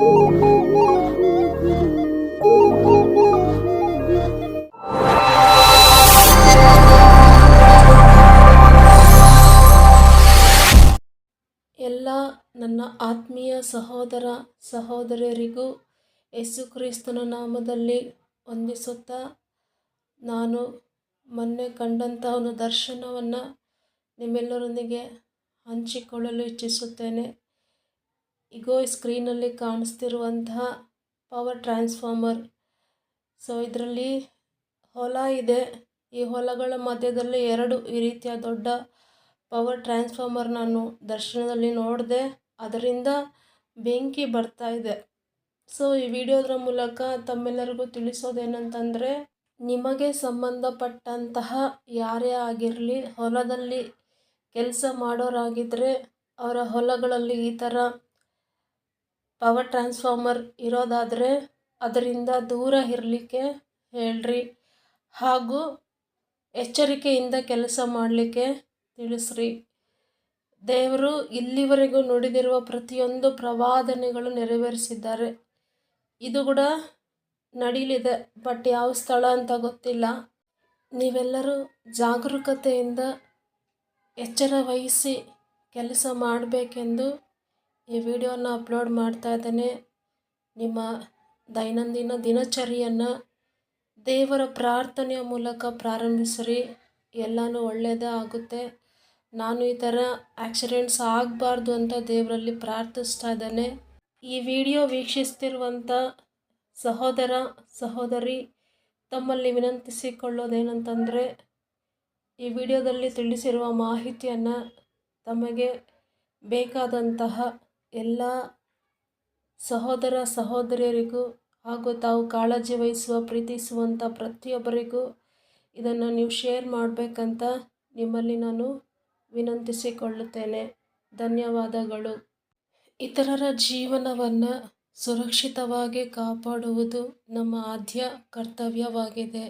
ಎಲ್ಲ ನನ್ನ ಆತ್ಮೀಯ ಸಹೋದರ ಸಹೋದರಿಯರಿಗೂ ಯೇಸುಕ್ರಿಸ್ತನ ನಾಮದಲ್ಲಿ ವಂದಿಸುತ್ತಾ ನಾನು ಮೊನ್ನೆ ಕಂಡಂಥ ಒಂದು ದರ್ಶನವನ್ನು ನಿಮ್ಮೆಲ್ಲರೊಂದಿಗೆ ಹಂಚಿಕೊಳ್ಳಲು ಇಚ್ಛಿಸುತ್ತೇನೆ. ಇಗೋ, ಈ ಸ್ಕ್ರೀನಲ್ಲಿ ಕಾಣಿಸ್ತಿರುವಂತಹ ಪವರ್ ಟ್ರಾನ್ಸ್ಫಾರ್ಮರ್. ಸೊ ಇದರಲ್ಲಿ ಹೊಲ ಇದೆ. ಈ ಹೊಲಗಳ ಮಧ್ಯದಲ್ಲಿ ಎರಡು ಈ ರೀತಿಯ ದೊಡ್ಡ ಪವರ್ ಟ್ರಾನ್ಸ್ಫಾರ್ಮರ್ ನಾನು ದರ್ಶನದಲ್ಲಿ ನೋಡಿದೆ. ಅದರಿಂದ ಬೆಂಕಿ ಬರ್ತಾ ಇದೆ. ಸೊ ಈ ವಿಡಿಯೋದ್ರ ಮೂಲಕ ತಮ್ಮೆಲ್ಲರಿಗೂ ತಿಳಿಸೋದೇನಂತಂದರೆ, ನಿಮಗೆ ಸಂಬಂಧಪಟ್ಟಂತಹ ಯಾರೇ ಆಗಿರಲಿ, ಹೊಲದಲ್ಲಿ ಕೆಲಸ ಮಾಡೋರಾಗಿದ್ದರೆ ಅವರ ಹೊಲಗಳಲ್ಲಿ ಈ ಥರ ಪವರ್ ಟ್ರಾನ್ಸ್ಫಾರ್ಮರ್ ಇರೋದಾದರೆ ಅದರಿಂದ ದೂರ ಇರಲಿಕ್ಕೆ ಹೇಳ್ರಿ. ಹಾಗೂ ಎಚ್ಚರಿಕೆಯಿಂದ ಕೆಲಸ ಮಾಡಲಿಕ್ಕೆ ತಿಳಿಸ್ರಿ. ದೇವರು ಇಲ್ಲಿವರೆಗೂ ನುಡಿದಿರುವ ಪ್ರತಿಯೊಂದು ಪ್ರವಾದನೆಗಳು ನೆರವೇರಿಸಿದ್ದಾರೆ. ಇದು ಕೂಡ ನಡೀಲಿದೆ, ಬಟ್ ಯಾವ ಸ್ಥಳ ಅಂತ ಗೊತ್ತಿಲ್ಲ. ನೀವೆಲ್ಲರೂ ಜಾಗರೂಕತೆಯಿಂದ ಎಚ್ಚರ ವಹಿಸಿ ಕೆಲಸ ಮಾಡಬೇಕೆಂದು ಈ ವಿಡಿಯೋನ ಅಪ್ಲೋಡ್ ಮಾಡ್ತಾ ಇದ್ದೇನೆ. ನಿಮ್ಮ ದೈನಂದಿನ ದಿನಚರಿಯನ್ನು ದೇವರ ಪ್ರಾರ್ಥನೆಯ ಮೂಲಕ ಪ್ರಾರಂಭಿಸ್ರಿ. ಎಲ್ಲನೂ ಒಳ್ಳೆಯದೇ ಆಗುತ್ತೆ. ನಾನು ಈ ಥರ ಆಕ್ಸಿಡೆಂಟ್ಸ್ ಆಗಬಾರ್ದು ಅಂತ ದೇವರಲ್ಲಿ ಪ್ರಾರ್ಥಿಸ್ತಾ ಇದ್ದೇನೆ. ಈ ವಿಡಿಯೋ ವೀಕ್ಷಿಸ್ತಿರುವಂಥ ಸಹೋದರ, ಸಹೋದರಿ, ತಮ್ಮಲ್ಲಿ ವಿನಂತಿಸಿಕೊಳ್ಳೋದೇನಂತಂದರೆ, ಈ ವಿಡಿಯೋದಲ್ಲಿ ತಿಳಿಸಿರುವ ಮಾಹಿತಿಯನ್ನು ತಮಗೆ ಬೇಕಾದಂತಹ ಎಲ್ಲ ಸಹೋದರ ಸಹೋದರಿಯರಿಗೂ ಹಾಗೂ ತಾವು ಕಾಳಜಿ ವಹಿಸುವ ಪ್ರೀತಿಸುವಂಥ ಪ್ರತಿಯೊಬ್ಬರಿಗೂ ಇದನ್ನು ನೀವು ಶೇರ್ ಮಾಡಬೇಕಂತ ನಿಮ್ಮಲ್ಲಿ ನಾನು ವಿನಂತಿಸಿಕೊಳ್ಳುತ್ತೇನೆ. ಧನ್ಯವಾದಗಳು. ಇತರರ ಜೀವನವನ್ನು ಸುರಕ್ಷಿತವಾಗಿ ಕಾಪಾಡುವುದು ನಮ್ಮ ಆದ್ಯ ಕರ್ತವ್ಯವಾಗಿದೆ.